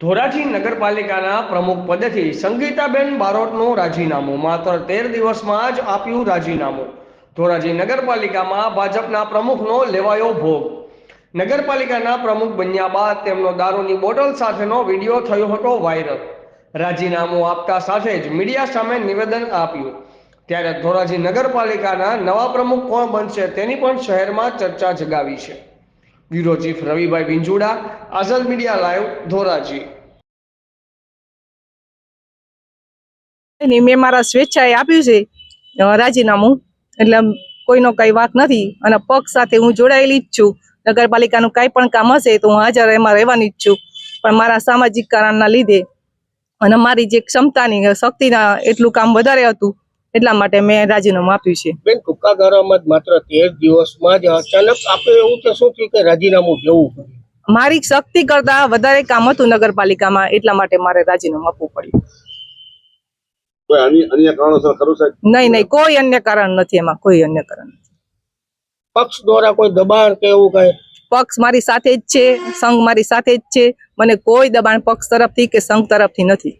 ધોરાજી નગરપાલિકાના પ્રમુખ પદેથી સંગીતાબેન બારોટનું રાજીનામું. માત્ર તેર દિવસમાં જ આપ્યું રાજીનામું. ધોરાજી નગરપાલિકામાં ભાજપના પ્રમુખનો લેવાયો ભોગ. નગરપાલિકાના પ્રમુખ બન્યા બાદ તેમનો દારૂની બોટલ સાથેનો વીડિયો થયો હતો વાયરલ. રાજીનામું આપતા સાથે જ મીડિયા સામે નિવેદન આપ્યું. ત્યારે ધોરાજી નગરપાલિકાના નવા પ્રમુખ કોણ બનશે તેની પણ શહેરમાં ચર્ચા જગાવી છે. બ્યુરો ચીફ રવિભાઈ બિંજુડા આઝાદ મીડિયા લાઈવ, ધોરાજી. મેં મારા સ્વેચ્છાએ આપ્યું છે રાજીનામું. એટલે કોઈનો કઈ વાંક નથી અને પક્ષ સાથે હું જોડાયેલી જ છું. નગરપાલિકાનું કાંઈ પણ કામ હશે તો હું હાજર એમાં રહેવાની જ છું. પણ મારા સામાજિક કારણના લીધે અને મારી જે ક્ષમતાની શક્તિના એટલું કામ વધારે હતું એટલા માટે મેં રાજીનામું આપ્યું છે. બેન ટૂંકા ગાળામાં માત્ર તેર દિવસમાં જ અચાનક આપણે એવું કે શું થયું કે રાજીનામું લેવું પડ્યું? મારી શક્તિ કરતા વધારે કામ હતું નગરપાલિકામાં એટલા માટે મારે રાજીનામું આપવું પડ્યું. કોઈ અન્ય અન્ય કારણોસર ખરું સાહેબ? નહીં નહીં કોઈ અન્ય કારણ નથી એમાં કોઈ અન્ય કારણ નથી. પક્ષ દ્વારા કોઈ દબાણ કે એવું કઈ? પક્ષ મારી સાથે જ છે સંઘ મારી સાથે જ છે મને કોઈ દબાણ પક્ષ તરફથી કે સંઘ તરફથી નથી.